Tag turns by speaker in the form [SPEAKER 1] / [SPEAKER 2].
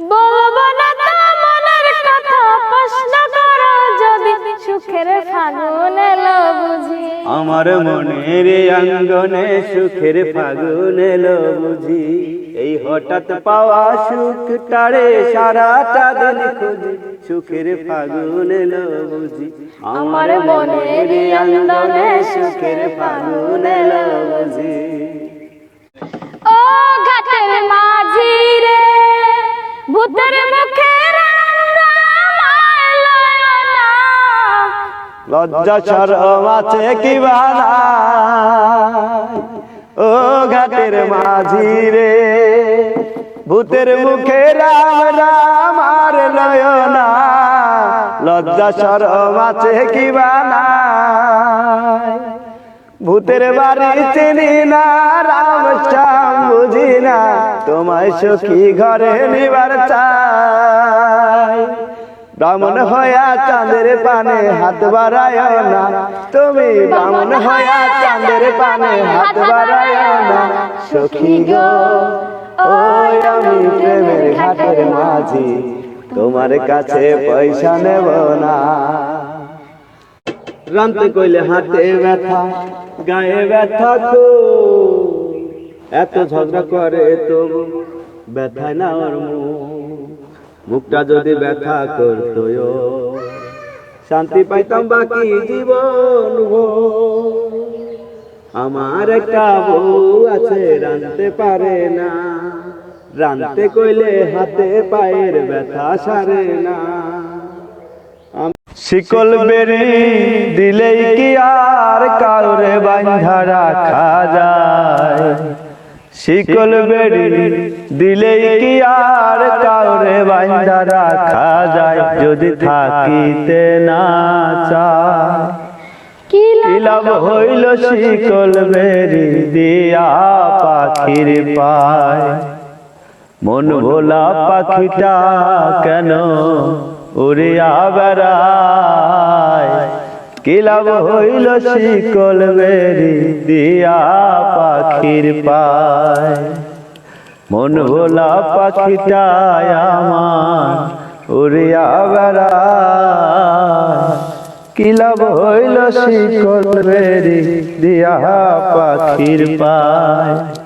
[SPEAKER 1] বলব না তো মনের কথা প্রশ্ন করো যদি সুখের ফাগুন এলো বুঝি।
[SPEAKER 2] আমার মনের আঙ্গনে সুখের ফাগুন এলো বুঝি। এই হঠাৎ পাওয়া সুখ টারে সারাটা দিন খুঁজি সুখের ফাগুন এলো বুঝি।
[SPEAKER 1] আমার মনের আঙ্গনে সুখের ফাগুন এলো
[SPEAKER 2] বুঝি।
[SPEAKER 1] ভূতের মুখে
[SPEAKER 2] লজ্জা সরম আছে কি ও ঘাটের মাঝি রে ভূতের মুখে রাম রাম আর নয়না। লজ্জা সরম আছে কি বানা ভূতের বাড়ি চিনি না, রাম শ্যাম বুঝি না। তোমায় সখী ঘরে নিবার চাই। ব্রাহ্মণ হয়া চাঁদের পানে হাত বাড়ায় না। তুমি ব্রাহ্মণ হয়া চাঁদের পানে হাত বাড়ায় না। সখী গো, ওই আমি প্রেমের ঘাটের মাঝি। তোমার কাছে পয়সা নেব না। রামতে কইলে হাতে ব্যথা, গায়ে ব্যথা কো এত ঝগড়া করে তবু ব্যথায় না ওর মুখ। মুখটা যদি ব্যথা করতো শান্তি পাইতাম বাকি জীবন। আমার একটা বউ আছে রানতে পারে না। রানতে কইলে হাতে পায়ের ব্যথা সারে না। শিকল বেরি দিলেই কি আর কারোরে বান্ধা রাখা যায়? শিকল বেরি দিলেই কি আর কাউরে বান্ধা রাখা যায়? যদি থাকিতে না চায় কি লাভ হইল শিকল বেরি দিয়া পাখির পায়। মন ভোলা পাখিটা কেন উড়িয়া বেড়ায়? কি লাভ হইল শিকল বেরি দিয়া পাখির পায়? মন ভোলা পাখিটায় আমার উড়িয়া বেড়ায়। কি লাভ হইল শিকল বেরি দিয়া পাখির পায়?